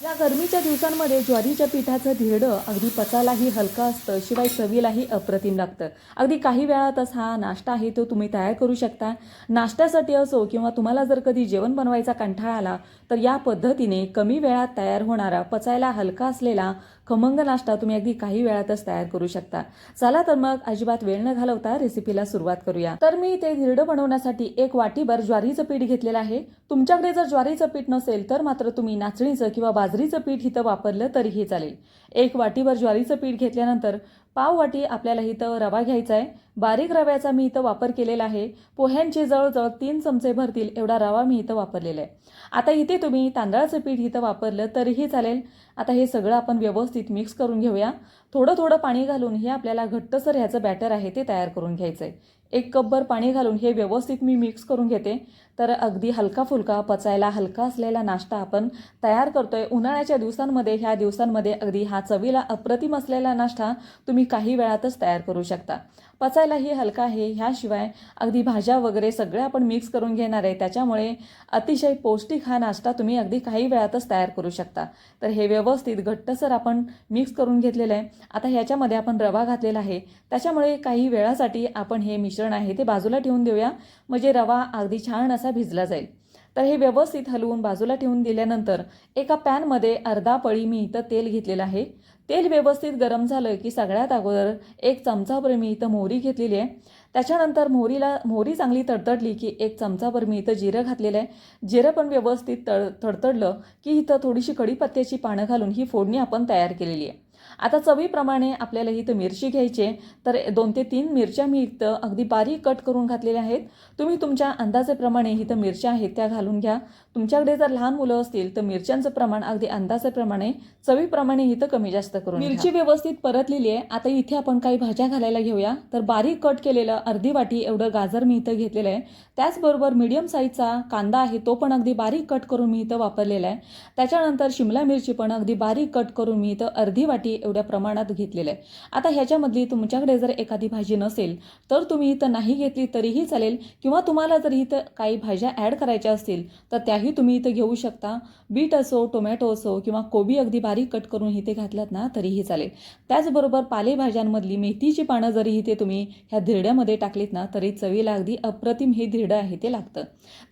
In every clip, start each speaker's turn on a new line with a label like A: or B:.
A: या गरमीच्या दिवसांमध्ये ज्वारीच्या पिठाचं धिरडं अगदी पचायलाही हलकं असतं शिवाय चवीलाही अप्रतिम लागतं. अगदी काही वेळातच हा नाश्ता आहे तो तुम्ही तयार करू शकता. नाश्त्यासाठी असो किंवा तुम्हाला जर कधी जेवण बनवायचा कंठाळा आला तर या पद्धतीने कमी वेळात तयार होणारा पचायला हलका असलेला खमंग नाश्ता तुम्ही अगदी काही वेळातच तयार करू शकता. चला तर मग अजिबात वेळ न घालवता रेसिपीला सुरुवात करूया. तर मी ते धिरडं बनवण्यासाठी एक वाटीभर ज्वारीचं पीठ घेतलेलं आहे. तुमच्याकडे जर ज्वारीचं पीठ नसेल तर मात्र तुम्ही नाचणीचं किंवा बाजरीचं पीठ इथं वापरलं तरीही चालेल. एक वाटीभर ज्वारीचं पीठ घेतल्यानंतर पाववाटी आपल्याला इथं रवा घ्यायचा आहे. बारीक रव्याचा मी इथं वापर केलेला आहे. पोह्यांचे जवळजवळ तीन चमचे भरतील एवढा रवा मी इथं वापरलेला आहे. आता इथे तुम्ही तांदळाचं पीठ इथं वापरलं तरीही चालेल. आता हे सगळं आपण व्यवस्थित मिक्स करून घेऊया. थोडं थोडं पाणी घालून हे आपल्याला घट्टसर ह्याचं बॅटर आहे ते तयार करून घ्यायचं आहे एक कपभर पाणी घालून हे व्यवस्थित मी मिक्स करून घेते. तर अगदी हलका फुलका पचायला हलका असलेला नाश्ता आपण तयार करतोय. उन्हाळ्याच्या दिवसांमध्ये ह्या दिवसांमध्ये अगदी हा चवीला अप्रतिम असलेला नाश्ता तुम्ही काही वेळातच तयार करू शकता. पचायलाही हलका आहे. ह्याशिवाय अगदी भाज्या वगैरे सगळ्या आपण मिक्स करून घेणार आहे. त्याच्यामुळे अतिशय पौष्टिक हा नाश्ता तुम्ही अगदी काही वेळातच तयार करू शकता. तर हे व्यवस्थित घट्टसर आपण मिक्स करून घेतलेलं आहे. आता ह्याच्यामध्ये आपण रवा घातलेला आहे. त्याच्यामुळे काही वेळासाठी आपण हे मिश्रण आहे ते बाजूला ठेवून देऊया. म्हणजे रवा अगदी छान असा भिजला जाईल. तर हे व्यवस्थित हलवून बाजूला ठेवून दिल्यानंतर एका पॅनमध्ये अर्धा पळी मी इथं तेल घेतलेलं आहे. तेल व्यवस्थित गरम झालं की सगळ्यात अगोदर एक चमचाभर मी इथं मोहरी घेतलेली आहे. त्याच्यानंतर मोहरीला मोहरी चांगली तडतडली की एक चमचाभर मी इथं जिरं घातलेलं आहे. जिरं पण व्यवस्थित तड तडतडलं की इथं थोडीशी कढीपत्त्याची पानं घालून ही फोडणी आपण तयार केलेली आहे. आता चवीप्रमाणे आपल्याला इथं मिरची घ्यायची तर दोन ते तीन मिरच्या मी इथं अगदी बारीक कट करून घातलेल्या आहेत. तुम्ही तुमच्या अंदाजेप्रमाणे इथं मिरच्या आहेत त्या घालून घ्या. तुमच्याकडे जर लहान मुलं असतील तर मिरच्यांचं प्रमाण अगदी अंदाजेप्रमाणे चवीप्रमाणे इथं कमी जास्त करून मिरची व्यवस्थित परतलेली आहे. आता इथे आपण काही भाज्या घालायला घेऊया. तर बारीक कट केलेलं अर्धी वाटी एवढं गाजर मी इथं घेतलेलं आहे. त्याचबरोबर मीडियम साईजचा कांदा आहे तो पण अगदी बारीक कट करून मी इथं वापरलेला आहे. त्याच्यानंतर शिमला मिरची पण अगदी बारीक कट करून मी इथं अर्धी वाटी एवढ्या प्रमाणात घेतलेलं आहे. आता ह्याच्यामधली तुमच्याकडे जर एखादी भाजी नसेल तर तुम्ही इथं नाही घेतली तरीही चालेल किंवा तुम्हाला जर इथं काही भाज्या ॲड करायच्या असतील तर त्याही तुम्ही इथं घेऊ शकता. बीट असो टोमॅटो असो किंवा कोबी अगदी बारीक कट करून इथे घातलात ना तरीही चालेल. त्याचबरोबर पालेभाज्यांमधली मेथीची पानं जरी इथे तुम्ही ह्या धिरड्यामध्ये टाकलीत ना तरी चवीला अगदी अप्रतिम हे धिरडं आहे ते लागतं.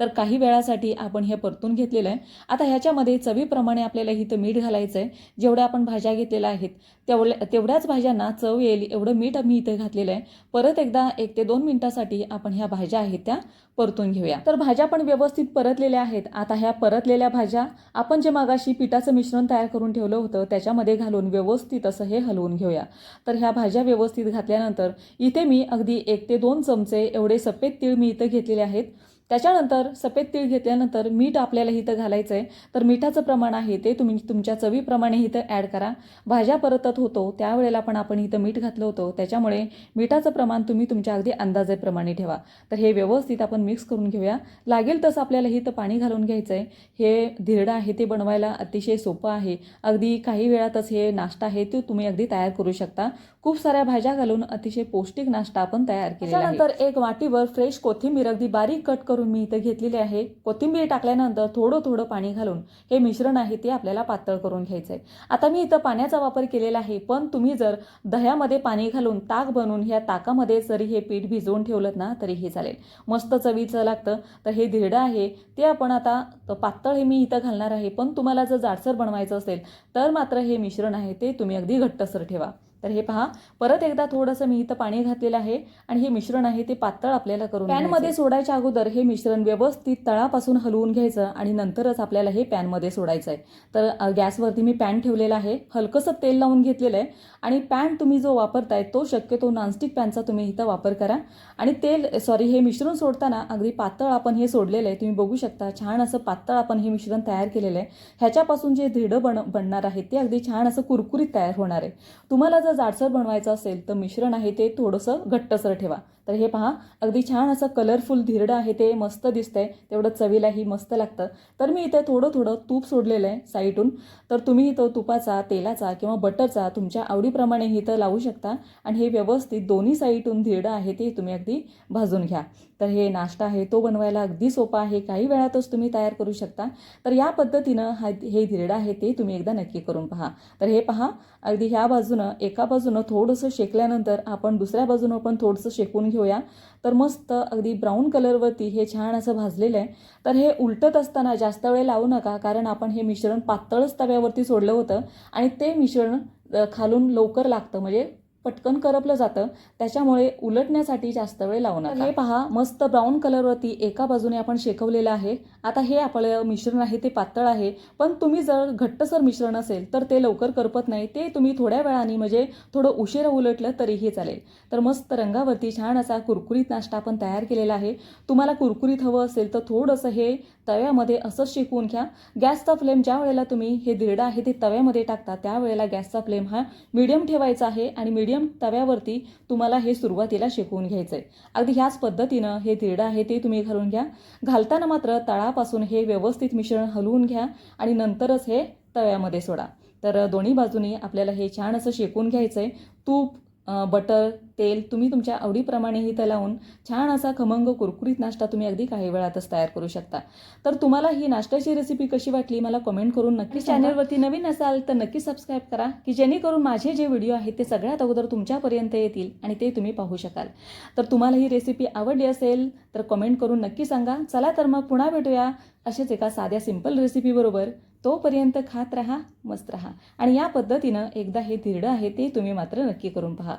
A: तर काही वेळासाठी आपण हे परतून घेतलेलं आहे. आता ह्याच्यामध्ये चवीप्रमाणे आपल्याला इथं मीठ घालायचं आहे. जेवढ्या आपण भाज्या घेतलेल्या आहेत तेवढ्या तेवढ्याच भाज्यांना चव येईल एवढं मीठ आम्ही इथं घातलेलं आहे. परत एकदा एक ते दोन मिनिटासाठी आपण ह्या भाज्या आहेत त्या परतून घेऊया. तर भाज्या पण व्यवस्थित परतलेल्या आहेत. आता ह्या परतलेल्या भाज्या आपण जे मागाशी पिठाचं मिश्रण तयार करून ठेवलं होतं त्याच्यामध्ये घालून व्यवस्थित असं हे हलवून घेऊया. तर ह्या भाज्या व्यवस्थित घातल्यानंतर इथे मी अगदी एक ते दोन चमचे एवढे सफेद तीळ मी इथं घेतलेले आहेत. त्याच्यानंतर सफेद तीळ घेतल्यानंतर मीठ आपल्याला इथं घालायचं आहे तर मिठाचं प्रमाण आहे ते तुम्ही तुमच्या चवीप्रमाणे इथं ॲड करा. भाज्या परतत होतो त्यावेळेला पण आपण इथं मीठ घातलं होतं. त्याच्यामुळे मिठाचं प्रमाण तुम्ही तुमच्या अगदी अंदाजेप्रमाणे ठेवा. तर हे व्यवस्थित आपण मिक्स करून घेऊया. लागेल तसं आपल्याला इथं पाणी घालून घ्यायचं आहे हे धिरडं आहे ते बनवायला अतिशय सोपं आहे. अगदी काही वेळातच हे नाश्ता आहे ते तुम्ही अगदी तयार करू शकता. खूप साऱ्या भाज्या घालून अतिशय पौष्टिक नाश्ता आपण तयार केला त्यानंतर एक वाटीवर फ्रेश कोथिंबीर अगदी बारीक कट करून मी इथं घेतलेली आहे. कोथिंबीर टाकल्यानंतर थोडं थोडं पाणी घालून हे मिश्रण आहे ते आपल्याला पातळ करून घ्यायचं आहे आता मी इथं पाण्याचा वापर केलेला आहे पण तुम्ही जर दह्यामध्ये पाणी घालून ताक बनवून ह्या ताकामध्ये जरी हे पीठ भिजवून ठेवलं ना तरीही चालेल. मस्त चवीचं लागतं. तर हे धिरडं आहे ते आपण आता पातळ हे मी इथं घालणार आहे पण तुम्हाला जर जाडसर बनवायचं असेल तर मात्र हे मिश्रण आहे ते तुम्ही अगदी घट्टसर ठेवा. तर हे पहा परत एकदा थोडंसं मी इथं पाणी घातलेलं आहे आणि हे मिश्रण आहे ते पातळ आपल्याला करून पॅनमध्ये सोडायच्या अगोदर हे मिश्रण व्यवस्थित तळापासून हलवून घ्यायचं आणि नंतरच आपल्याला हे पॅनमध्ये सोडायचं आहे तर गॅसवरती मी पॅन ठेवलेला आहे हलकंसं तेल लावून घेतलेलं आहे आणि पॅन तुम्ही जो वापरताय तो शक्यतो नॉनस्टिक पॅनचा तुम्ही इथं वापर करा. आणि तेल सॉरी हे मिश्रण सोडताना अगदी पातळ आपण हे सोडलेलं आहे तुम्ही बघू शकता छान असं पातळ आपण हे मिश्रण तयार केलेलं आहे. ह्याच्यापासून जे धिरडं बन बनणार आहे ते अगदी छान असं कुरकुरीत तयार होणार आहे. तुम्हाला जर जाडसर बनवायचं असेल तर मिश्रण आहे ते थोडंसं घट्टसर ठेवा. तर हे पहा अगदी छान असं कलरफुल धिरडं आहे ते मस्त दिसतंय तेवढं चवीलाही मस्त लागतं. तर मी इथे थोडं थोडं तूप सोडलेलं आहे साईटून तर तुम्ही इथं तुपाचा तेलाचा किंवा बटरचा तुमच्या आवडीप्रमाणे इथं लावू शकता. आणि हे व्यवस्थित दोन्ही साईटून धिरडं आहे ते तुम्ही अगदी भाजून घ्या. तर हे नाश्ता आहे तो बनवायला अगदी सोपा आहे काही वेळातच तुम्ही तयार करू शकता. तर या पद्धतीनं हा हे धिरडं आहे ते तुम्ही एकदा नक्की करून पहा. तर हे पहा अगदी ह्या बाजूनं एका बाजूनं थोडंसं शेकल्यानंतर आपण दुसऱ्या बाजूनं पण थोडंसं शेकून घेऊया. तर मस्त अगदी ब्राऊन कलरवरती हे छान असं भाजलेलं आहे. तर हे उलटत असताना जास्त वेळ लावू नका कारण आपण हे मिश्रण पातळच तव्यावरती सोडलं होतं आणि ते मिश्रण खालून लवकर लागतं. म्हणजे पटकन करपलं जातं. त्याच्यामुळे उलटण्यासाठी जास्त वेळ लावू नका. हे पहा मस्त ब्राऊन कलरवरती एका बाजूने आपण शेकवलेलं आहे. आता हे आपलं मिश्रण आहे ते पातळ आहे. पण तुम्ही जर घट्टसर मिश्रण असेल तर ते लवकर करपत नाही. ते तुम्ही थोड्या वेळाने म्हणजे थोडं उशिरा उलटलं तरीही चालेल. तर मस्त रंगावरती छान असा कुरकुरीत नाश्ता आपण तयार केलेला आहे. तुम्हाला कुरकुरीत हवं असेल तर थोडंसं हे तव्यामध्ये असंच शिकवून घ्या. गॅसचा फ्लेम ज्या वेळेला तुम्ही हे धिरडं आहे ते तव्यामध्ये टाकता त्यावेळेला गॅसचा फ्लेम हा मिडियम ठेवायचा आहे आणि मिडियम तव्यावरती तुम्हाला हे सुरुवातीला शिकवून घ्यायचं आहे अगदी ह्याच पद्धतीनं हे तिरडं आहे ते तुम्ही घालून घ्या. घालताना मात्र तळापासून हे व्यवस्थित मिश्रण हलवून घ्या आणि नंतरच हे तव्यामध्ये सोडा. तर दोन्ही बाजूनी आपल्याला हे छान असं शेकून घ्यायचं आहे तूप बटर तेल तुम्ही तुमच्या आवडीप्रमाणे इथं लावून छान असा खमंग कुरकुरीत नाश्ता तुम्ही अगदी काही वेळातच तयार करू शकता. तर तुम्हाला ही नाश्त्याची रेसिपी कशी वाटली मला कमेंट करून नक्की चॅनलवरती नवीन असाल तर नक्की सबस्क्राईब करा की जेणेकरून माझे जे व्हिडिओ आहेत ते सगळ्यात अगोदर तुमच्यापर्यंत येतील आणि ते तुम्ही पाहू शकाल. तर तुम्हाला ही रेसिपी आवडली असेल तर कमेंट करून नक्की सांगा. चला तर मग पुन्हा भेटूया असेच एका साध्या सिंपल रेसिपीबरोबर तोपर्यंत खात राहा मस्त राहा. आणि या पद्धतीनं एकदा हे धिरडं आहे ते तुम्ही मात्र नक्की करून पहा.